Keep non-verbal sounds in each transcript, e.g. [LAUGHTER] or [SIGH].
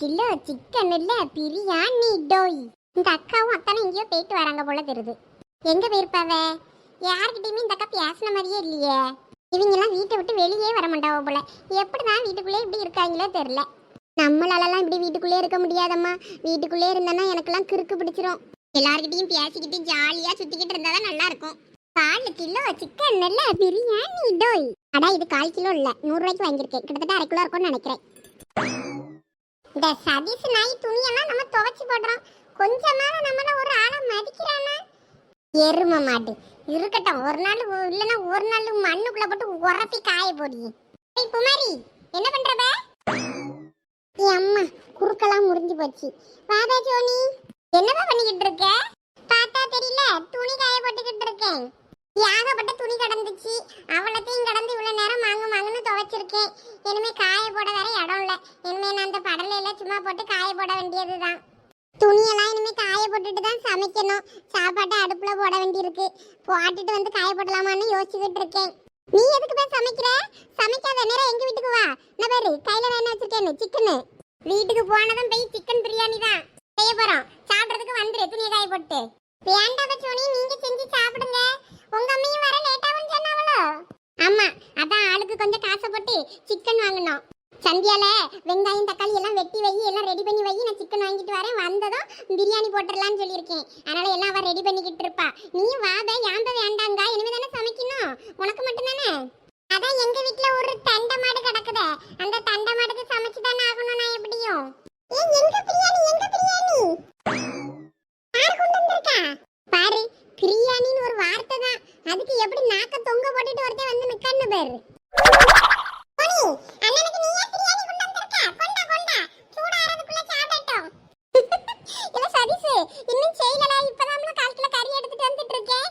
Kilo chicken இல்ல பிரியாணி டோய். இந்த அக்காவும் அத்தானும் எங்கேயோ போயிட்டு வராங்க போல தெரியுது. எங்க போயிருப்பாவ யார்கிட்டயுமே இந்த அக்கா பேசின மாதிரியே இல்லையே. இவங்க எல்லாம் வீட்டை விட்டு வெளியே வர மாட்டாவோ போல. எப்படிதான் வீட்டுக்குள்ளே இப்படி இருக்காங்களோ தெரியல. நம்மளாலலாம் இப்படி வீட்டுக்குள்ளே இருக்க முடியாதம்மா. வீட்டுக்குள்ளே இருந்தேன்னா எனக்கெல்லாம் கிறுக்கு பிடிச்சிரும். எல்லார்கிட்டயும் பேசிக்கிட்டு ஜாலியா சுத்திக்கிட்டு இருந்தாதான் நல்லா இருக்கும் கால் கிலோ சிக்கன் இல்ல பிரியாணி டோய். அடா இது கால் கிலோ இல்ல. நூறு ரூபாய்க்கு வாங்கியிருக்கேன். கிட்டத்தட்ட அரை கிலோ இருக்கும்னு நினைக்கிறேன். இந்த சதீஷ் நாய் துணியெல்லாம் நம்ம துவைச்சு போடுறோம். கொஞ்சமாவது நம்மள ஒரு ஆளை மதிக்கிறானா? எரும மாட்டு. இருக்கட்டும் ஒரு நாள் இல்லைன்னா ஒரு நாள் மண்ணுக்குள்ள போட்டு உரப்பி காய போடி. குமாரி என்ன பண்றப ஏய் அம்மா குறுக்கெல்லாம் முறிஞ்சு போச்சு. வாதா ஜோனி. என்னவா பண்ணிக்கிட்டு இருக்க? பார்த்தா தெரியல துணி காய போட்டுக்கிட்டு இருக்கேன். ஏகப்பட்ட துணி கடந்துச்சு. அவ்வளோத்தையும் கடந்து இவ்வளோ நேரம் மாங்கு மாங்குன்னு துவைச்சிருக்கேன். இனிமே காய போட வேற இடம் இல்லை. இனிமே நான் அந்த படலையில சும்மா போட்டு காய போட வேண்டியதுதான். துணியெல்லாம் இனிமே காய போட்டுட்டு தான் சமைக்கணும். சாப்பாட்டை அடுப்பில் போட வேண்டியிருக்கு. போட்டுட்டு வந்து காய போடலாமான்னு யோசிச்சுக்கிட்டு இருக்கேன். நீ எதுக்கு போய் சமைக்கிற? சமைக்காத நேரம் எங்க வீட்டுக்கு வா. என்ன பேரு கையில வேணா வச்சிருக்கேன்னு சிக்கனு. வீட்டுக்கு போனதும் போய் சிக்கன் பிரியாணி தான் செய்ய போறோம். சாப்பிட்றதுக்கு வந்துரு துணியை காய போட்டு வேண்டாம் பச்சோனி நீங்க செஞ்சு சாப்பிடுங்க. உங்க அம்மையும் வர லேட்டாவும் சொன்னாவளோ? ஆமா அதான் ஆளுக்கு கொஞ்சம் காசை போட்டு சிக்கன் வாங்கினோம். சந்தியால வெங்காயம் தக்காளி எல்லாம் வெட்டி வை எல்லாம் ரெடி பண்ணி வை நான் சிக்கன் வாங்கிட்டு வரேன். வந்ததும் பிரியாணி போட்டுடலாம்னு சொல்லியிருக்கேன். அதனால எல்லாம் அவ ரெடி பண்ணிக்கிட்டு இருப்பா. நீ வாத யாந்த வேண்டாங்க. இனிமே தானே சமைக்கணும். உனக்கு மட்டும்தானே? அதான் எங்க வீட்ல ஒரு தண்டை மாடு கிடக்குது. அந்த தண்டை மாடுக்கு சமைச்சு தானே ஆகணும் நான் எப்படியும்? எங்க பிரியாணி எங்க பிரியாணி? யார் கொண்டு வந்திருக்கா பாரு பிரியாணின்னு ஒரு வார்த்தை தான் அதுக்கு எப்படி நாக்க தொங்க போட்டுட்டு ஒருத்தன் வந்து நிக்கன்னு பாரு போனி, பிரியாணி இன்னும் கறி எடுத்துட்டு வந்துட்டு இருக்கேன்.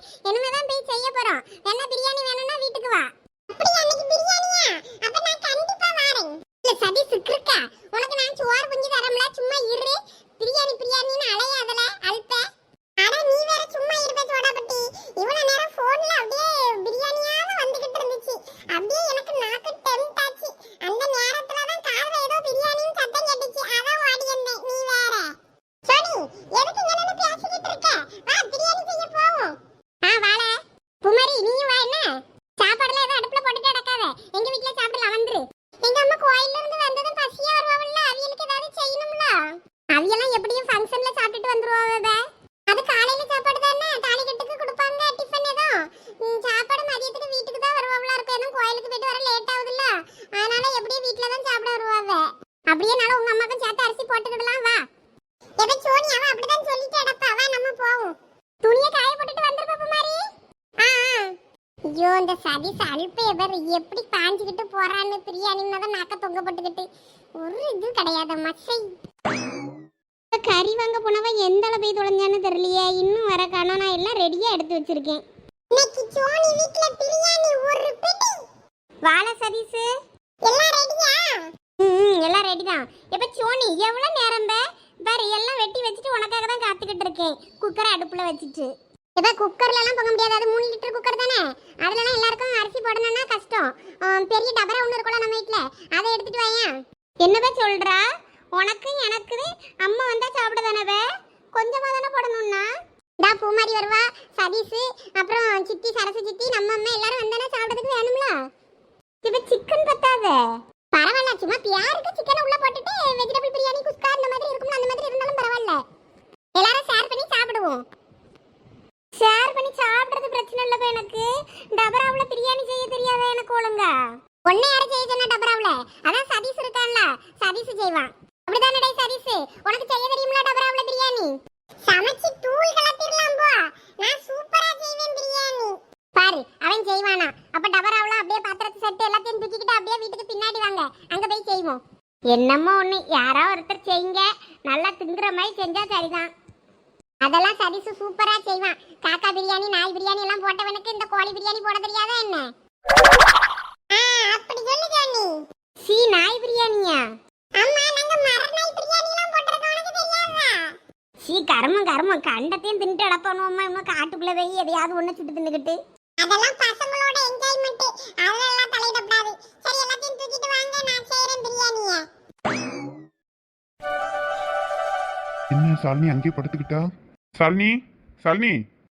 போய் செய்ய போறோம். என்ன பிரியாணி வேணும்னா வீட்டுக்கு வா. அப்படியே அன்னைக்கு பிரியாணியா? அப்ப நான் கண்டிப்பா வாரேன். இல்ல சதீஷ், கிறுக்கா. உனக்கு நான் சோறு பொங்கி தரேன்ல, சும்மா இரு. பிரியாணி பிரியாணின்னு அலையாதல, அல்ப. அட, நீ வேற சும்மா இருப்ப சோடாபட்டி. இவ்வளவு நேரம் போன்ல அப்படியே பிரியாணியாவே வந்துகிட்டு இருந்துச்சு அப்படியே எனக்கு நாக்கு டெம்ட் ஆச்சு அந்த நேரத்துல தான் காதுல ஏதோ பிரியாணியும் சத்தம் கேட்டுச்சு அதான் ஓடி வந்தேன் நீ வேற சோனி எதுக்கு இங்க நின்னு பேசிக்கிட்டு இருக்க வா பிரியாணி செய்ய போவோம் ஆ வாழ குமரி நீயும் வா என்ன சாப்பாடுல ஏதோ அடுப்புல போட்டுட்டு அடக்காத எங்க வீட்ல சாப்பிடலாம் வந்துரு எங்க அம்மா கோயில்ல இருந்து வந்ததும் பசியா வருவாங்கல்ல அவியலுக்கு ஏதாவது செய்யணும்ல அவியெல்லாம் எப்படியும் ஃபங்க்ஷன்ல சாப்பிட்டுட்டு வந்துருவாங்க அது காலையில சாப்பாடு தானே? தாலிக்கட்டுக்கு கொடுப்பாங்க டிஃபன் ஏதோ. சாப்பாடு மதியத்துக்கு வீட்டுக்கு தான் வருவாங்களா இருக்கும் ஏன்னா கோயிலுக்கு போயிட்டு வர லேட் ஆகுதுல்ல. அதனால எப்படியும் வீட்டுல தான் சாப்பிட வருவாங்க அப்படியே நாள உங்க அம்மாக்கும் சேர்த்து அரிசி போட்டுக்கிடலாம் வா. எதை சோனி அவன் அப்படிதான் சொல்லிட்டு அடப்பா வா நம்ம போவோம். துணியை காய போட்டுட்டு வந்துருப்பா மாதிரி ஆ ஆ. ஐயோ இந்த சதீஷ் அல்பைய எவர் எப்படி பாஞ்சுக்கிட்டு போறான்னு பிரியாணி தான் நாக்க தொங்க போட்டுக்கிட்டு. ஒரு இது கிடையாது மச்சை கறி வாங்க போனவ எந்த அளவு போய் தொலைஞ்சான்னு தெரியலையே. இன்னும் வர காணோம். நான் எல்லாம் ரெடியா எடுத்து வச்சிருக்கேன். இன்னைக்கு சோனி வீட்ல பிரியாணி ஒரு பிடி வாழ சதீஸ் எல்லாம் ரெடியா ம் எல்லாம் ரெடி தான். இப்ப சோனி எவ்வளவு நேரம் பாரு எல்லாம் வெட்டி வச்சுட்டு உனக்காக தான் காத்துக்கிட்டு இருக்கேன். குக்கரை அடுப்புல வச்சுட்டு. இப்ப குக்கர்ல எல்லாம் போக முடியாது. அது மூணு லிட்டர் குக்கர் தானே? அதுலலாம் எல்லாருக்கும் அரிசி போடணும்னா கஷ்டம். பெரிய டபரா ஒண்ணு இருக்கும்ல நம்ம வீட்ல. அதை எடுத்துட்டு வாயேன் என்னப்பா சொல்றா? உனக்கு எனக்கு அம்மா வந்தா சாப்பிட தானே கொஞ்சமா தானே போடணும்னா? டா பூமாரி வருவா சதீஷ் அப்புறம் சித்தி சரசு சித்தி நம்ம அம்மா எல்லாரும் வந்தானே சாப்பிடறதுக்கு வேணும்ல? இப்ப சிக்கன் பத்தாத. பரவாயில்ல சும்மா பியாருக்கு சிக்கனை உள்ள போட்டுட்டு வெஜிடபிள் பிரியாணி குஸ்கா அந்த மாதிரி இருக்கும்ல அந்த மாதிரி இருந்தாலும் பரவாயில்ல. எல்லாரும் ஷேர் பண்ணி சாப்பிடுவோம். ஷேர் பண்ணி சாப்பிடுறது பிரச்சனை இல்லப்ப எனக்கு. டபராவுல பிரியாணி செய்ய தெரியாத எனக்கு ஒழுங்கா? ஒன்னே யாரும் செய்ய சொன்னா டபராவுல? அதான் சதீஷ் இருக்கான்ல சதீஷ் செய்வான். அப்படிதானே டேய் சதீஷ் உனக்கு செய்ய தெரியுமில டபராவுல பிரியாணி? சமைச்சு தூள் கலத்திரலாம் போ. நான் சூப்பரா செய்வேன் பிரியாணி. பாரு அவன் செய்வானா. அப்ப டபராவுல அப்படியே பாத்திரத்தை செட்டு எல்லாத்தையும் தூக்கிக்கிட்டு அப்படியே வீட்டுக்கு பின்னாடி வாங்க. அங்க போய் செய்வோம். என்னமோ ஒண்ணு யாரோ ஒருத்தர் செய்யுங்க. நல்லா திங்குற மாதிரி செஞ்சா சரிதான். அதெல்லாம் சதீஷ் சூப்பரா செய்வான். காக்கா பிரியாணி நாய் பிரியாணி எல்லாம் போட்டவனுக்கு இந்த கோழி பிரியாணி போட தெரியாதா என்ன? அப்படி சொல்லு ஜானி. சி நாய் பிரியாணியா அம்மா நாங்க மரநாய் பிரியாணி எல்லாம் போட்டிருக்கோம் உனக்கு தெரியாதா சீ கர்மம் கர்மம். கண்டத்தையும் தின்ட்டு அடப்பணுமா இன்னும் காட்டுக்குள்ள போய் எதையாவது ஒண்ணு சுட்டு தின்னுக்கிட்டு. அதெல்லாம் பசங்களோட என்ஜாய்மெண்ட் அதெல்லாம் தலையிடப்படாது சரி எல்லாத்தையும் தூக்கிட்டு வாங்க. நான் செய்றேன் பிரியாணியை. என்ன சாலினி அங்கேயே படுத்துக்கிட்டா? சாலினி சாலினி.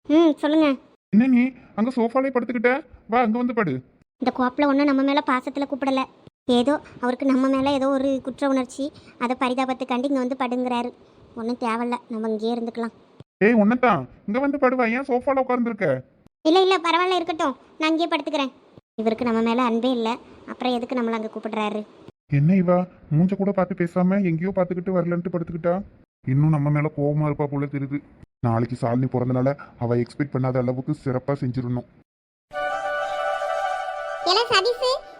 ம் சொல்லுங்க. என்ன நீ? அங்க சோஃபாலே படுத்துக்கிட்ட? வா அங்க வந்து படு. இந்த கோப்பில் ஒன்றும் நம்ம மேலே பாசத்தில் கூப்பிடல. ஏதோ அவருக்கு நம்ம மேலே ஏதோ ஒரு குற்ற உணர்ச்சி. அதை பரிதாபத்துக்காண்டி இங்கே வந்து படுங்கிறாரு. ஒன்றும் தேவையில்ல. நம்ம இங்கேயே இருந்துக்கலாம். ஏய் உன்னதான் இங்க வந்து படுவா. ஏன் சோஃபால உட்கார்ந்துருக்க இல்லை இல்லை பரவாயில்ல இருக்கட்டும். நான் இங்கேயே படுத்துக்கிறேன். இவருக்கு நம்ம மேலே அன்பே இல்லை. அப்புறம் எதுக்கு நம்மளை அங்கே கூப்பிடுறாரு? என்ன இவா? மூஞ்ச கூட பார்த்து பேசாம எங்கேயோ பார்த்துக்கிட்டு வரலன்ட்டு படுத்துக்கிட்டா? இன்னும் நம்ம மேல கோவமா இருப்பா போல தெரியுது. நாளைக்கு சாலினி பிறந்தனால அவ எக்ஸ்பெக்ட் பண்ணாத அளவுக்கு சிறப்பா செஞ்சிடணும்.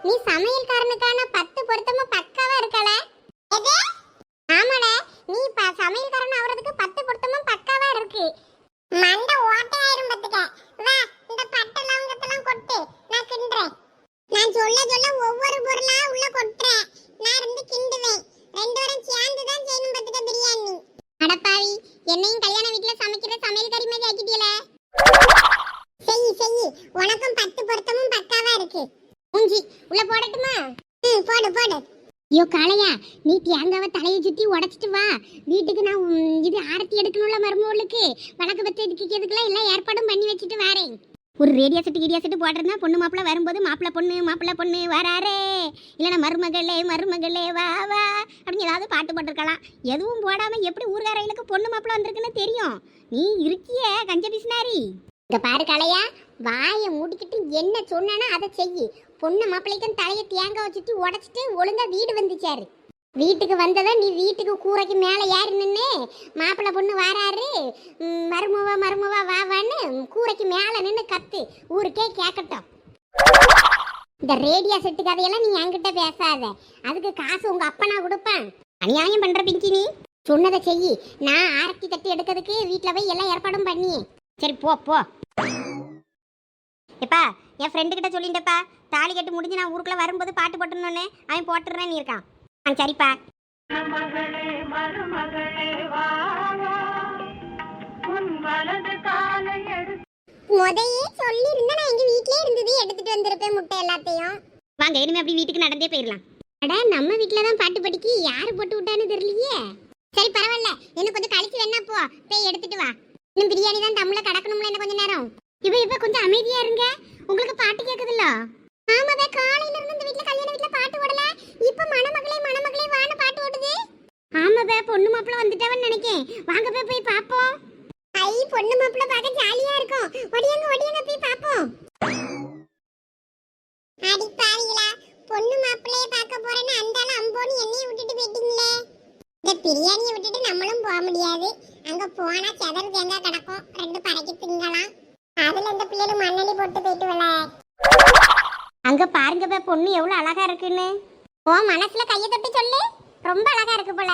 நீ சமையல்காரனுக்கான பத்து பொருத்தமா பக்காவா இருக்கல எது ஆமாடா நீ ப சமையல்காரன் ஆவறதுக்கு பத்து பொருத்தமா பக்காவா இருக்கு மண்ட ஓட்டையாயிரும் பத்துக்க வா இந்த பட்டை லவங்கத்தெல்லாம் கொட்டு நான் கிண்டுறேன் நான் சொல்ல சொல்ல ஒவ்வொரு பொருளா உள்ள கொட்டுறேன் நான் இருந்து கிண்டுவேன் ரெண்டு பேரும் சேர்ந்து தான் செய்யணும் பத்துக்க பிரியாணி அடப்பாவி என்னையும் கல்யாண வீட்ல சமைக்கிற சமையல்காரி மாதிரி ஆக்கிட்டீல செய் செய் உனக்கும் பத்து பொருத்தமும் பக்காவா இருக்கு மூஞ்சி உள்ள போடட்டுமா ம் போடு போடு ஐயோ காளையா நீ தேங்காவை தலையை சுத்தி உடைச்சிட்டு வா வீட்டுக்கு நான் உம், இது ஆரத்தி எடுக்கணும்ல மருமகளுக்கு வழக்கு பத்து இதுக்குலாம் எல்லாம் ஏற்பாடும் பண்ணி வச்சுட்டு வரேன் ஒரு ரேடியோ செட்டு கீடியோ செட்டு போட்டிருந்தா பொண்ணு மாப்பிள்ள வரும்போது மாப்பிள்ள பொண்ணு மாப்பிள்ள பொண்ணு வராரே. இல்லைன்னா மருமகளே மருமகளே வா வா அப்படின்னு ஏதாவது பாட்டு போட்டிருக்கலாம். எதுவும் போடாம எப்படி ஊர்காரைகளுக்கு பொண்ணு மாப்பிள்ள வந்திருக்குன்னு தெரியும். நீ இருக்கியே கஞ்ச பிசினாரி இந்த பாரு கலையா வாயை மூடிக்கிட்டு என்ன சொன்னானோ அதை செய்யி. பொண்ணு மாப்பிள்ளைக்கும் தலையை தேங்காய் வச்சுட்டு உடச்சிட்டு ஒழுங்கா வீடு வந்துச்சாரு. வீட்டுக்கு வந்ததை நீ வீட்டுக்கு கூரைக்கு மேலே ஏறி நின்று மாப்பிள்ளை பொண்ணு வாராரு. மருமவா மருமவா வா வான்னு கூரைக்கு மேலே நின்று கத்து. ஊருக்கே கேட்கட்டும் இந்த ரேடியோ செட்டு கதையெல்லாம் நீ என்கிட்ட பேசாத. அதுக்கு காசு உங்க நான் கொடுப்பேன். அநியாயம் பண்ற பிங்கி நீ. சொன்னதை செய் நான் ஆரத்தி தட்டி எடுக்கிறதுக்கு வீட்டில் போய் எல்லாம் ஏற்பாடும் பண்ணி. சரி போ போ. எப்பா என் ஃப்ரெண்டு கிட்ட சொல்லிட்டப்பா தாலி கட்டு முடிஞ்சு நான் ஊருக்குள்ள வரும்போது பாட்டு போட்டுருந்தோன்னே அவன் போட்டுறேன்னு இருக்கான். ஆ சரிப்பா. முதையே சொல்லி இருந்தா நான் எங்க வீட்லயே இருந்தது எடுத்துட்டு வந்திருப்பேன் முட்டை எல்லாத்தையும். வாங்க இனிமே அப்படி வீட்டுக்கு நடந்தே போயிடலாம். அட நம்ம வீட்ல தான் பாட்டு படிக்கி யாரு போட்டு விட்டான்னு தெரியலையே. சரி பரவாயில்ல. இன்னும் கொஞ்சம் கழிச்சு வேணா போ. போய் எடுத்துட்டு வா. இன்னும் பிரியாணி தான் தம்ல கடக்கணும்ல என்ன கொஞ்ச நேரம். இப்ப இப்ப கொஞ்சம் அமைதியா இருங்க. உங்களுக்கு பாட்டு கேக்குதுல்ல? ஆமாவே காலையில இருந்து இந்த வீட்ல கல்யாண வீட்ல பாட்டு ஓடல இப்ப மணமகளே மணமகளே வான பாட்டு ஓடுது. ஆமாவே பொண்ணு மாப்பிள்ள வந்துட்டவன்னு நினைக்கேன். வாங்க போய் போய் பாப்போம். ஐ பொண்ணு மாப்பிள்ள பார்க்க ஜாலியா இருக்கும். ஒடியாங்க ஒடியாங்க போய் பாப்போம். அடி பொண்ணு மாப்பிள்ளைய பார்க்க போறேன்னு அந்தால அம்போன்னு என்னைய விட்டுட்டு போயிட்டீங்களே. இந்த பிரியாணியை விட்டுட்டு நம்மளும் போக முடியாது. அங்க போனா செதறு தேங்காய் கிடக்கும். ரெண்டு பறக்கி திங்கலாம். அதுல இந்த பிள்ளைகள் மண்ணலி போட்டு போயிட்டு அங்க பாருங்க பே பொண்ணு எவ்வளவு அழகா இருக்குன்னு. ஓ மனசுல கைய தொட்டு சொல்லு. ரொம்ப அழகா இருக்கு போல.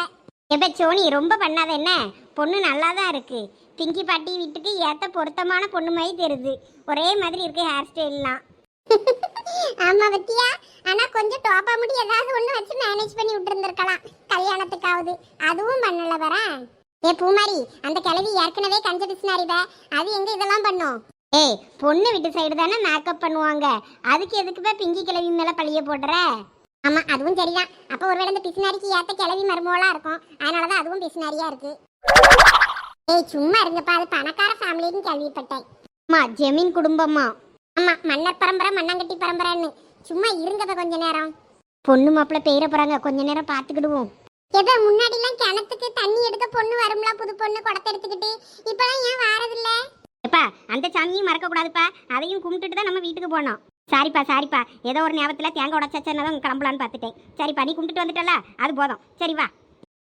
எப்ப சோனி ரொம்ப பண்ணாத என்ன? பொண்ணு நல்லா தான் இருக்கு. பிங்கி பாட்டி வீட்டுக்கு ஏத்த பொருத்தமான பொண்ணு மாதிரி தெரியுது. ஒரே மாதிரி இருக்கு ஹேர் ஸ்டைல்லாம் ஆமா பத்தியா? ஆனா கொஞ்சம் டோப்பா முடி ஏதாவது ஒண்ணு வச்சு மேனேஜ் பண்ணி விட்டுருந்துருக்கலாம். கல்யாணத்துக்காவது. அதுவும் பண்ணல வரேன் ஏ பூமாரி அந்த கிழவி ஏற்கனவே கஞ்ச அது எங்க இதெல்லாம் பண்ணும்? ஏய் பொண்ணு வீட்டு சைடு தானே மேக்கப் பண்ணுவாங்க. அதுக்கு எதுக்கு பிங்கி கிளவி மேல பழிய போடுற? ஆமா அதுவும் சரிதான். அப்ப ஒருவேளை இந்த பிசினாரிக்கு ஏத்த கிழவி மருமகளா இருக்கும். அதனாலதான் அதுவும் பிசினாரியா இருக்கு. ஏய் சும்மா இருங்கப்பா. அது பணக்கார ஃபேமிலின்னு கேள்விப்பட்டேன். அம்மா ஜெமீன் குடும்பமா ஆமா மன்னர் பரம்பரை மண்ணாங்கட்டி பரம்பரைன்னு. சும்மா இருங்கப்ப கொஞ்ச நேரம். பொண்ணு மாப்பிள்ள பெயர போறாங்க. கொஞ்ச நேரம் பாத்துக்கிடுவோம் ஏதோ முன்னாடி எல்லாம் கிணத்துக்கு தண்ணி எடுக்க பொண்ணு வரும்ல புது பொண்ணு குடத்தை எடுத்துக்கிட்டு. இப்பெல்லாம் ஏன் வாரதில்லை? எப்பா அந்த சாமியும் மறக்க கூடாதுப்பா அதையும் கும்பிட்டுட்டு தான் நம்ம வீட்டுக்கு போனோம். சாரிப்பா சாரிப்பா. ஏதோ ஒரு ஞாபகத்துல தேங்காய் உடச்சாச்சா கிளம்பலான்னு பார்த்துட்டேன். சரிப்பா நீ கும்பிட்டுட்டு வந்துட்டல அது போதும். சரி வா.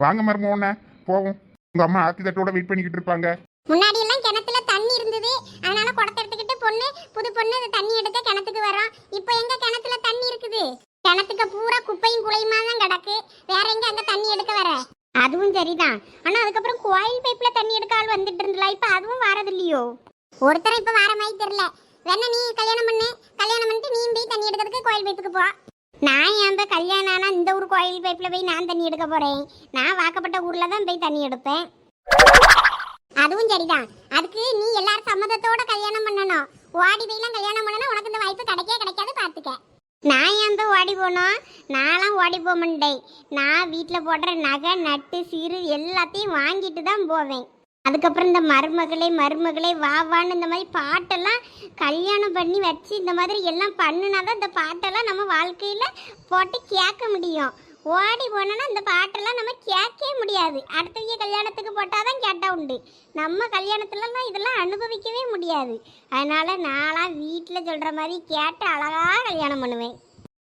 வாங்க மருமோன போவோம். உங்க அம்மா ஆத்தி தட்டோட வெயிட் பண்ணிக்கிட்டு இருப்பாங்க. முன்னாடி எல்லாம் கிணத்துல தண்ணி இருந்தது. அதனால குடத்தை எடுத்துக்கிட்டு பொண்ணு புது பொண்ணு தண்ணி எடுக்க கிணத்துக்கு வரோம் இப்போ எங்க கிணத்துல தண்ணி இருக்குது? கிணத்துக்கு பூரா குப்பையும் குலையுமா தான் கிடக்கு. வேற எங்க அங்க தண்ணி எடுக்க வர? அதுவும் சரிதான். ஆனா அதுக்கப்புறம் கோயில் பைப்ல தண்ணி எடுக்க ஆள் வந்துட்டு இருந்தா இப்ப அதுவும் வரது இல்லையோ ஒருத்தரை இப்ப வர மாதிரி தெரியல. வேணா நீ கல்யாணம் பண்ணு. கல்யாணம் பண்ணிட்டு நீ போய் தண்ணி எடுக்கிறதுக்கு கோயில் பைப்புக்கு போ. நான் ஏன் போய் கல்யாணம் ஆனா இந்த ஊர் கோயில் பைப்ல போய் நான் தண்ணி எடுக்க போறேன்? நான் வாக்கப்பட்ட ஊர்ல தான் போய் தண்ணி எடுப்பேன். அதுவும் சரிதான். அதுக்கு நீ எல்லாரும் சம்மதத்தோட கல்யாணம் பண்ணணும். ஓடி போய்லாம் கல்யாணம் பண்ணனா உனக்கு இந்த வாய்ப்பு கிடைக்கவே கிடைக்காது பார்த்துக்க நான் ஏன் போய் ஓடி போனோம் நான்லாம் ஓடி போக மாட்டேன். நான் வீட்டில் போடுற நகை நட்டு சீரு எல்லாத்தையும் வாங்கிட்டு தான் போவேன். அதுக்கப்புறம் இந்த மருமகளே மருமகளே வா வான்னு இந்த மாதிரி பாட்டெல்லாம் கல்யாணம் பண்ணி வச்சு இந்த மாதிரி எல்லாம் பண்ணுனா தான் இந்த பாட்டெல்லாம் நம்ம வாழ்க்கையில் போட்டு கேட்க முடியும். ஓடி போனோன்னா இந்த பாட்டெல்லாம் நம்ம கேட்கவே முடியாது. அடுத்தவங்க கல்யாணத்துக்கு போட்டால் தான் கேட்டால் உண்டு. நம்ம கல்யாணத்துலலாம் இதெல்லாம் அனுபவிக்கவே முடியாது. அதனால் நான்லாம் வீட்டில் சொல்கிற மாதிரி கேட்டு அழகாக கல்யாணம் பண்ணுவேன்.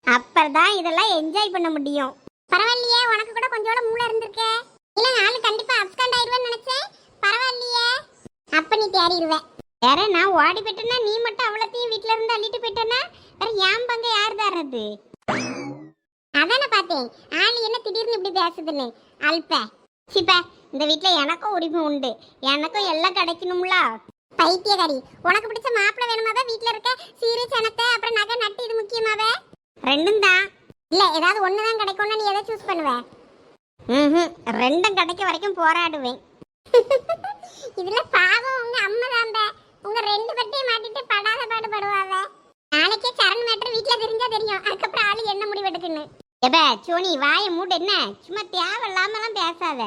அப்புறம் தான் இதெல்லாம் என்ஜாய் பண்ண முடியும். பரவாயில்லையே உனக்கு கூட கொஞ்சோட மூளை இருந்திருக்கே. இல்லை நானும் கண்டிப்பாக அப்சண்ட் ஆயிடுவேன்னு நினச்சேன். பரவாயில்லையே. அப்ப நீ தேறிடுவேன் வேற நான் ஓடி போயிட்டேன்னா நீ மட்டும் அவ்வளோத்தையும் வீட்ல இருந்து அள்ளிட்டு போயிட்டேன்னா வேற ஏன் பங்க யார் தர்றது அதானே பார்த்தேன். ஆளு என்ன திடீர்னு இப்படி பேசுதுன்னு. அல்ப. சிப்ப இந்த வீட்ல எனக்கும் உரிமை உண்டு. எனக்கும் எல்லாம் கிடைக்கணும்ல. பைத்தியக்காரி உனக்கு பிடிச்ச மாப்பிள்ளை வேணுமாவே வீட்ல இருக்க? சீரு சனத்தை அப்புறம் நகை நட்டு இது முக்கியமாவே? ரெண்டும் தான். இல்ல ஏதாவது ஒன்று தான் கிடைக்கும்னா நீ எதை சூஸ் பண்ணுவ? ம் ரெண்டும் கிடைக்க வரைக்கும் போராடுவேன். [LAUGHS] இதுல பாவம் உங்க அம்மா தாம்ப உங்க ரெண்டு பேர்ட்டையும் மாட்டிட்டு படாத பாடு படுவாவ. நாளைக்கே சரண் மேட்டர் வீட்ல தெரிஞ்சா தெரியும். அதுக்கப்புறம் ஆளு என்ன முடிவு எடுக்குன்னு. எப்ப சோனி வாயை மூடு என்ன? சும்மா தேவையில்லாமலாம் பேசாத.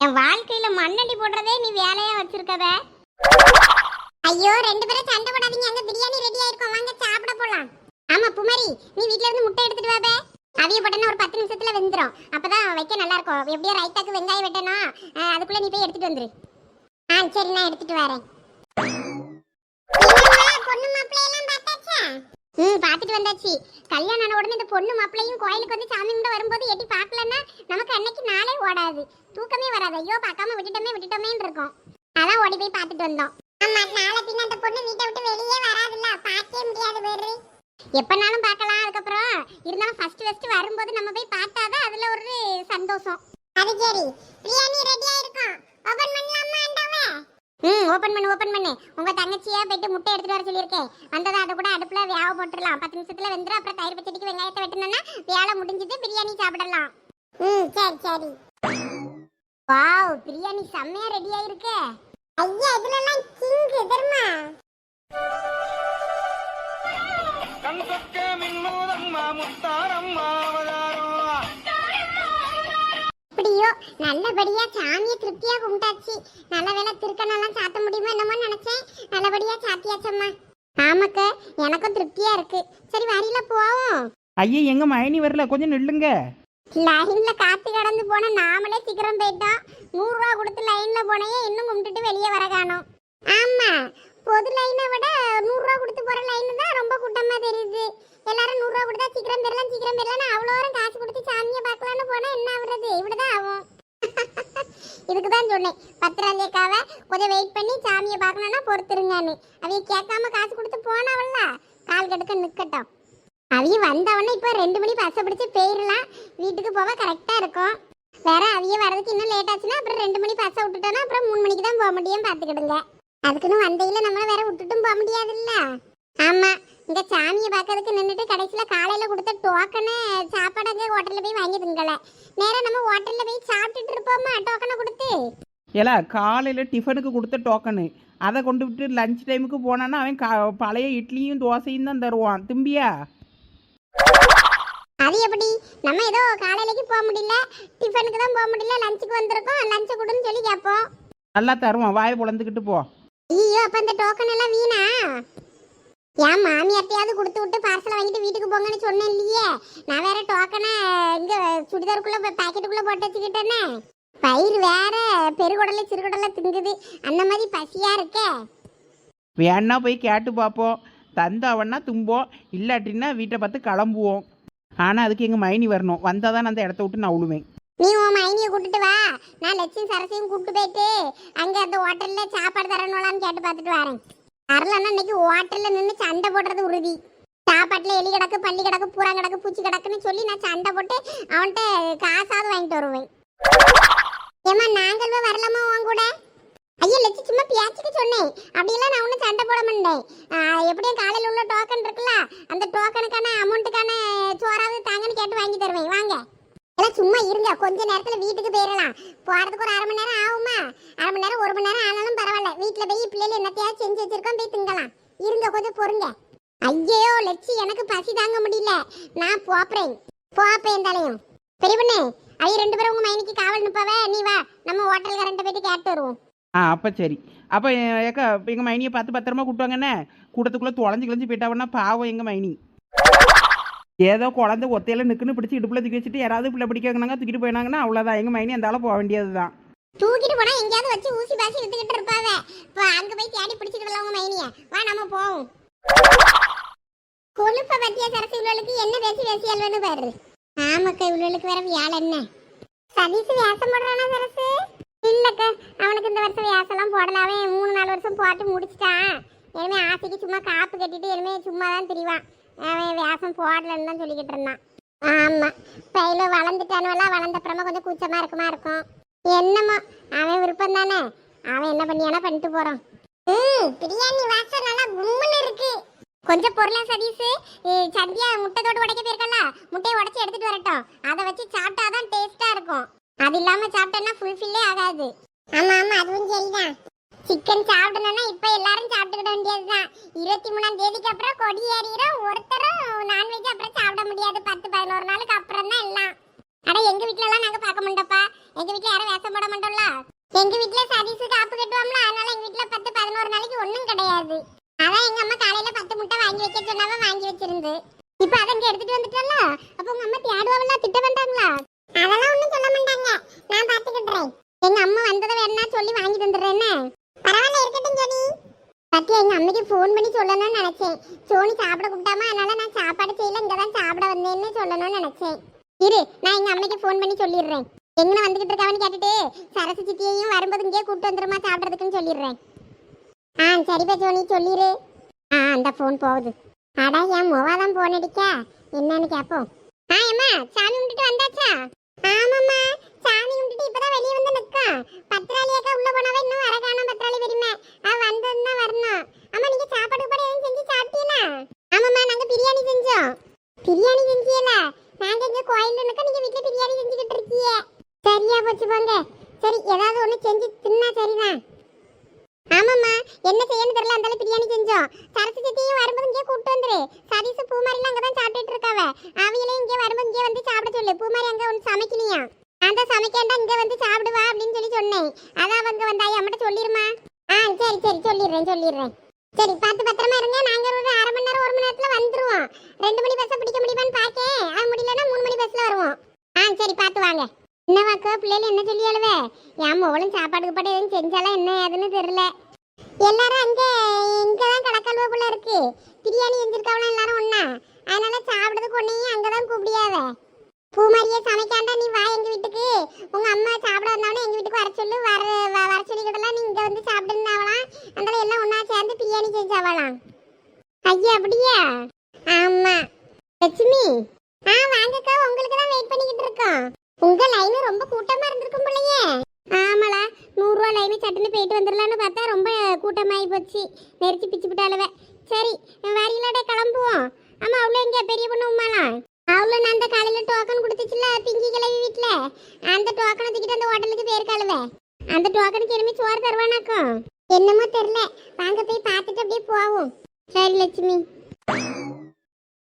என் வாழ்க்கையில மண்ணடி போடுறதே நீ வேலையா வச்சிருக்கத ஐயோ ரெண்டு பேரும் சண்டை போடாதீங்க. அங்க பிரியாணி ரெடி ஆயிருக்கும். வாங்க சாப்பிட போலாம். ஆமா புமரி நீ வீட்ல இருந்து முட்டை எடுத்துட்டு வாபே அவிய போட்டனா ஒரு பத்து நிமிஷத்துல வெந்துரும். அப்பதான் வைக்க நல்லா இருக்கும் எப்படியோ ரைத்தாக்கு வெங்காயம் வெட்டணும் அதுக்குள்ள நீ போய் எடுத்துட்டு வந்துரு. ஆ சரி நான் எடுத்துட்டு வரேன். பொண்ணு மாப்பிள்ளையெல்லாம் பார்த்தாச்சா? ம் பார்த்துட்டு வந்தாச்சு. கல்யாணம் ஆன உடனே இந்த பொண்ணு மாப்பிள்ளையும் கோயிலுக்கு வந்து சாமி கும்பிட வரும்போது எட்டி பார்க்கலன்னா நமக்கு அன்னைக்கு நாளே ஓடாது. தூக்கமே வராது. ஐயோ பார்க்காம விட்டுட்டோமே விட்டுட்டோமேன்னு இருக்கும். அதான் ஓடி போய் பார்த்துட்டு வந்தோம். ஆமா நாளை பின்ன அந்த பொண்ணு வீட்டை விட்டு வெளியே வராதுல்ல. பார்க்கவே முடியாது வேறு. எப்பனாலும் பார்க்கலாம். அதுக்கப்புறம் இருந்தாலும் ஃபர்ஸ்ட் ஃபர்ஸ்ட் வரும்போது நம்ம போய் பார்த்தாதான் அதுல ஒரு சந்தோஷம். அது சரி. பிரியாணி ரெடியா இருக்கும் ஓபன் பண்ணலாமா அண்டாவே ம் ஓபன் பண்ணு ஓபன் பண்ணு. உங்க தங்கச்சியா போயிட்டு முட்டை எடுத்துட்டு வர சொல்லியிருக்கேன். வந்ததா அதை கூட அடுப்புல வேக போட்டுடலாம். பத்து நிமிஷத்துல வெந்துடும் அப்புறம் தயிர் பச்சடிக்கு வெங்காயத்தை வெட்டணும்னா வேலை முடிஞ்சது பிரியாணி சாப்பிடலாம். ம் சரி சரி. வாவ் பிரியாணி செம்மையா ரெடி இருக்கு ஐயா இதுலலாம் கிங் தெரியுமா? கண்பக்க மின்னோதம்மா முத்தாரம்மா அவதாரம் அப்படியோ நல்லபடியா சாமியை திருப்தியா கும்பிட்டாச்சு. நல்ல வேளை திருக்கணெல்லாம் சாத்த முடியுமோ என்னமோ நினைச்சேன். நல்லபடியா சாத்தியாச்சம்மா. ஆமாக்க எனக்கும் திருப்தியா இருக்கு. சரி வரியில போவோம். ஐயே எங்க மயனி வரல? கொஞ்சம் நில்லுங்க. லைன்ல காத்து கடந்து போன நாமளே சீக்கிரம் போயிட்டோம். நூறு ரூபா கொடுத்து லைன்ல போனையே இன்னும் கும்பிட்டுட்டு வெளியே வர காணோம். ஆமா பொது லைனை விட நூறுரூவா கொடுத்து போகிற லைன் தான் ரொம்ப கூட்டமாக தெரியுது. எல்லாரும் நூறுரூவா கொடுத்தா சீக்கிரம் பெறலாம் சீக்கிரம் பெறலாம் அவ்வளோ நேரம் காசு கொடுத்து சாமியை பார்க்கலான்னு போனால் என்ன ஆகுறது? இப்படிதான் ஆகும். [LAUGHS] இதுக்கு தான் சொன்னேன். பத்திராளியக்காவை கொஞ்சம் வெயிட் பண்ணி சாமியை பார்க்கணும்னா பொறுத்துருங்கன்னு. அவைய கேட்காம காசு கொடுத்து போனவள்ல கால் கெடுக்க நிற்கட்டும் அவிய வந்தவொடனே இப்போ ரெண்டு மணி பஸ்ஸை பிடிச்சி போயிடலாம் வீட்டுக்கு போக கரெக்டாக இருக்கும். வேற அவிய வரதுக்கு இன்னும் லேட் ஆச்சுன்னா அப்புறம் ரெண்டு மணி பஸ்ஸை விட்டுட்டோன்னா அப்புறம் மூணு மணிக்கு தான் போக முடியும் பார்த்துக்கிடுங்க. அதுக்குன்னு வந்தையில நம்மள வேற விட்டுட்டும் போக முடியாதுல்ல. ஆமா இந்த சாமியை பார்க்கறதுக்கு நின்றுட்டு கடைசியில் காலையில் கொடுத்த டோக்கனை சாப்பாடு ஹோட்டலில் போய் வாங்கி திங்கல. நேரா நம்ம ஹோட்டலில் போய் சாப்பிட்டுட்டு இருப்போமா டோக்கனை கொடுத்து? ஏலா காலையில் டிஃபனுக்கு கொடுத்த டோக்கனு அதை கொண்டு விட்டு லஞ்ச் டைமுக்கு போனான்னா அவன் கா பழைய இட்லியும் தோசையும் தான் தருவான். திம்பியா? அது எப்படி? நம்ம ஏதோ காலையிலக்கு போக முடியல டிஃபனுக்கு தான் போக முடியல லஞ்சுக்கு வந்திருக்கோம் லஞ்சை கொடுன்னு சொல்லி கேட்போம் நல்லா தருவான். வாயை பொழந்துக்கிட்டு போ. ஐயோ அப்ப அந்த டோக்கன் எல்லாம் வீணா? என் மாமியார்ட்டையாவது கொடுத்து விட்டு பார்சல் வாங்கிட்டு வீட்டுக்கு போங்கன்னு சொன்னேன் இல்லையே? நான் வேற டோக்கனை இங்க சுடிதாருக்குள்ள பாக்கெட்டுக்குள்ள போட்டு வச்சுக்கிட்டேனே. பயிர் வேற பெருகுடல சிறுகுடல திங்குது. அந்த மாதிரி பசியா இருக்க? வேணா போய் கேட்டு பார்ப்போம் தந்தாவன்னா தும்போம். இல்லாட்டின்னா வீட்டை பார்த்து கிளம்புவோம். ஆனால் அதுக்கு எங்கள் மைனி வரணும். வந்தால் தான் அந்த இடத்த விட்டு நான் விழுவேன் நீ உன் மைனியை கூட்டிட்டு வா. நான் லட்சுமி சரசையும் கூப்பிட்டு போயிட்டு அங்க அந்த ஹோட்டல்ல சாப்பாடு தரணும்லான்னு கேட்டு பார்த்துட்டு வரேன். வரலன்னா இன்னைக்கு ஹோட்டல்ல நின்று சண்டை போடுறது உறுதி. சாப்பாட்டுல எலி கிடக்கு பள்ளி கிடக்கு பூரா கிடக்கு பூச்சி கிடக்குன்னு சொல்லி நான் சண்டை போட்டு அவன்கிட்ட காசாவது வாங்கிட்டு வருவேன். ஏமா நாங்கள் வரலாமா உன் கூட? ஐயா லட்சு சும்மா பேச்சுக்கு சொன்னேன். அப்படியெல்லாம் நான் ஒன்றும் சண்டை போட மாட்டேன். எப்படியும் காலையில் உள்ள டோக்கன் இருக்குல்ல அந்த டோக்கனுக்கான அமௌண்ட்டுக்கான சோறாவது தாங்கன்னு கேட்டு வாங்கி தருவேன். வாங்க. எல்லாம் சும்மா இருங்க. கொஞ்ச நேரத்துல வீட்டுக்கு போயிடலாம். போறதுக்கு ஒரு அரை மணி நேரம் ஆகுமா? அரை மணி நேரம் ஒரு மணி நேரம் ஆனாலும் பரவாயில்ல. வீட்டுல போய் பிள்ளைகள் என்னத்தையாவது செஞ்சு வச்சிருக்கோம் போய் திங்கலாம். இருங்க கொஞ்சம் பொறுங்க. ஐயோ லட்சி எனக்கு பசி தாங்க முடியல. நான் போப்பறேன். போப்பேன் தலையும் பெரிய பொண்ணு ரெண்டு பேரும் உங்க மைனிக்கு காவல் நிப்பாவ? நீ வா. நம்ம ஹோட்டல் ரெண்டு போயிட்டு கேட்டு வருவோம். ஆ அப்போ சரி. அப்போ ஏக்கா எங்கள் மைனியை பார்த்து பத்திரமா கூட்டுவாங்கண்ணே கூட்டத்துக்குள்ளே தொலைஞ்சு கிழிஞ்சு போயிட்டாவன்னா பாவம் எங்கள் மைனி. ஏதோ குழந்தை ஒத்தையில நிற்குன்னு பிடிச்சி இடுப்புல தூக்கி வச்சுட்டு யாராவது பிள்ளை பிடிக்க தூக்கிட்டு போயினாங்கன்னா அவ்வளோதான் எங்கள் மைனி அந்த போக வேண்டியது தான் தூக்கிட்டு போனா எங்கேயாவது வச்சு ஊசி பாசி வித்துக்கிட்டு இருப்பாவ. இப்போ அங்க போய் தேடி பிடிச்சிக்கிடலாம் உங்க மைனிய. வா நம்ம போவோம். கொழுப்ப பத்திய சரசு இவ்வளவுக்கு என்ன பேசி பேசி அல்வன்னு பாரு. ஆமாக்கா இவ்வளவுக்கு வேற வியாழ என்ன? சதீஷ் வேஷம் போடுறானா சரசு? இல்லக்கா அவனுக்கு இந்த வருஷம் வேஷம்லாம் போடல அவன் மூணு நாலு வருஷம் போட்டு முடிச்சிட்டான். இனிமே ஆசைக்கு சும்மா காப்பு கட்டிட்டு இனிமே சும்மா தான் திரிவான். அவன் வேஷம் போடலன்னு தான் சொல்லிக்கிட்டு இருந்தான். ஆமா. பையில வளர்ந்துட்டானுவெல்லாம் வளர்ந்த அப்புறமா கொஞ்சம் கூச்சமா இருக்குமா இருக்கும். என்னமோ அவன் விருப்பம் தானே. அவன் என்ன பண்ணியானா பண்ணிட்டு போறான். ம் பிரியாணி வாசம் நல்லா கும்முன்னு இருக்கு. கொஞ்சம் பொருளா சதீஸ் சந்தியா முட்டை தோடு உடைக்க போயிருக்கல முட்டையை உடைச்சு எடுத்துட்டு வரட்டும். அதை வச்சு சாப்பிட்டாதான் டேஸ்டா இருக்கும். அது இல்லாம சாப்பிட்டேன்னா ஃபுல்ஃபில்லே ஆகாது. ஆமா ஆமா அதுவும் சரிதான். சிக்கன் சாப்பிடணும்னா இப்ப எல்லாரும் சாப்பிட்டுக்கிட வேண்டியதுதான். இருபத்தி மூணாம் தேதிக்கு அப்புறம் கொடி ஏறிடும் ஒருத்தரும் நான்வெஜ் அப்புறம் சாப்பிட முடியாது. பத்து பதினோரு நாளுக்கு அப்புறம் தான் எல்லாம். ஆனா எங்க வீட்டுல எல்லாம் நாங்க பார்க்க மாட்டோம்ப்பா. எங்க வீட்டுல யாரும் வேஷம் போட மாட்டோம்ல? எங்க வீட்டுல சதீசு காப்பு கட்டுவோம்ல. அதனால எங்க வீட்டுல பத்து பதினோரு நாளைக்கு ஒண்ணும் கிடையாது. அதான் எங்க அம்மா காலையில பத்து முட்டை வாங்கி வைக்க சொன்னாவ வாங்கி வச்சிருந்து. இப்ப அதை இங்க எடுத்துட்டு வந்துட்டல அப்ப உங்க அம்மா தேடுவாங்களா திட்ட வேண்டாங்களா? அதெல்லாம் ஒண்ணும் சொல்ல மாட்டாங்க. நான் பாத்துக்கிட்டுறேன் எங்க அம்மா வந்ததை வேணா சொல்லி வாங்கி தந்துடுறேன்னு பரவாயில்ல இருக்கட்டும் ஜோனி பத்தியா எங்க அம்மைக்கு ஃபோன் பண்ணி சொல்லணும்னு நினைச்சேன். சோனி சாப்பிட கூப்பிட்டாமா? அதனால நான் சாப்பாடு செய்யல இங்க தான் சாப்பிட வந்தேன்னு சொல்லணும்னு நினைச்சேன். இரு நான் எங்க அம்மைக்கு ஃபோன் பண்ணி சொல்லிடுறேன். எங்கன வந்துகிட்டு இருக்காவன்னு கேட்டுட்டு சரசு சித்தியையும் வரும்போது இங்கே கூப்பிட்டு வந்துருமா சாப்பிட்றதுக்குன்னு சொல்லிடுறேன். ஆ சரிப்பா சோனி சொல்லிடு ஆ அந்த ஃபோன் போகுது. அடா என் மொவா தான் ஃபோன் அடிக்கா. என்னன்னு கேட்போம் ஆ அம்மா சாமி கும்பிட்டுட்டு வந்தாச்சா? ஆமாம்மா. சாமி இப்பதான் வெளியே வந்து நிக்கா பத்திராளி உள்ள போனவ இன்னும் வர காணோம் பத்திராளி பெரியம்மா. அவ வந்ததுன்னா வரணும். அம்மா நீங்க சாப்பாடு கூட எதுவும் செஞ்சு சாப்பிட்டீங்களா? ஆமாம்மா நாங்க பிரியாணி செஞ்சோம். பிரியாணி செஞ்சியல நாங்க இங்க கோயில்ல நிக்க நீங்க வீட்டுல பிரியாணி செஞ்சுக்கிட்டு இருக்கீங்க. சரியா போச்சு போங்க. சரி ஏதாவது ஒண்ணு செஞ்சு தின்னா சரிதான். ஆமாம்மா என்ன செய்யணும் தெரியல அந்தாலும் பிரியாணி செஞ்சோம். சரசு சித்தியும் வரும்போது இங்கே கூப்பிட்டு வந்துரு. சதீசு பூமாரிலாம் அங்கே தான் சாப்பிட்டுட்டு இருக்காவ. அவையிலே இங்கே வரும்போது இங்கே வந்து சாப்பிட சொல்லு. பூமாரி அங்கே ஒன்று சமைக்கலையா தான் சமைக்கேன்டா இங்கே வந்து சாப்பிடுவா அப்படின்னு சொல்லி சொன்னேன். அதான் அவங்க வந்தாய்? அம்மட்ட சொல்லிருமா? ஆ சரி சரி சொல்லிடுறேன் சொல்லிடுறேன். சரி பார்த்து பத்திரமா இருங்க. நாங்க ஒரு அரை மணி நேரம் ஒரு மணி நேரத்துல வந்துருவோம். ரெண்டு மணி பஸ்ஸை பிடிக்க முடியுமான்னு பார்க்கேன். அது முடியலன்னா மூணு மணி பஸ்ல வருவோம். ஆ சரி பார்த்து வாங்க. என்னவாக்கா பிள்ளைகள் என்ன சொல்லி அழுவ? என் மோளும் சாப்பாடு பாட்டு எதுவும் செஞ்சாலும் என்ன ஏதுன்னு தெரியல. எல்லாரும் அங்கே இங்கே தான் கடற்கல்வ போல இருக்கு. பிரியாணி செஞ்சிருக்காவலாம் எல்லாரும் ஒன்றா அதனால சாப்பிடுறதுக்கு ஒன்னையும் அங்கதான் கூப்பிடியாவே. பூமாரியே சமைக்காண்டா நீ வா எங்க வீட்டுக்கு. உங்க அம்மா சாப்பிட வந்தவனே எங்க வீட்டுக்கு வர சொல்லு வர வ- வர சொல்லிக்கிடலாம் நீ இங்க வந்து சாப்பிடுனாவலாம். அதனால எல்லாம் ஒன்னா சேர்ந்து பிரியாணி செஞ்சாவலாம். ஐயா அப்படியா? ஆமா. லட்சுமி. ஆ வாங்கக்கா உங்களுக்கு தான் வெயிட் பண்ணிக்கிட்டு இருக்கோம். உங்க லைன் ரொம்ப கூட்டமா இருந்திருக்கும் பிள்ளையே ஆமாளா நூறுரூவா லைனு சட்டுன்னு போயிட்டு வந்துடலான்னு பார்த்தா ரொம்ப கூட்டமாகி போச்சு. நெரிச்சு பிச்சு விட்டாளுவ சரி வரியிலோட கிளம்புவோம். ஆமா அவ்வளோ எங்க பெரிய பொண்ணு உமாலாம்? அவ்வளோ நான் அந்த காலையில டோக்கன் கொடுத்துச்சுல பிங்கி கிளவி வீட்டுல அந்த டோக்கனை தூக்கிட்டு அந்த ஹோட்டலுக்கு போயிருக்காளுவ அந்த டோக்கனுக்கு இனிமே சோறு தருவானாக்கும். என்னமோ தெரியல. வாங்க போய் பார்த்துட்டு அப்படியே போவோம். சரி லட்சுமி.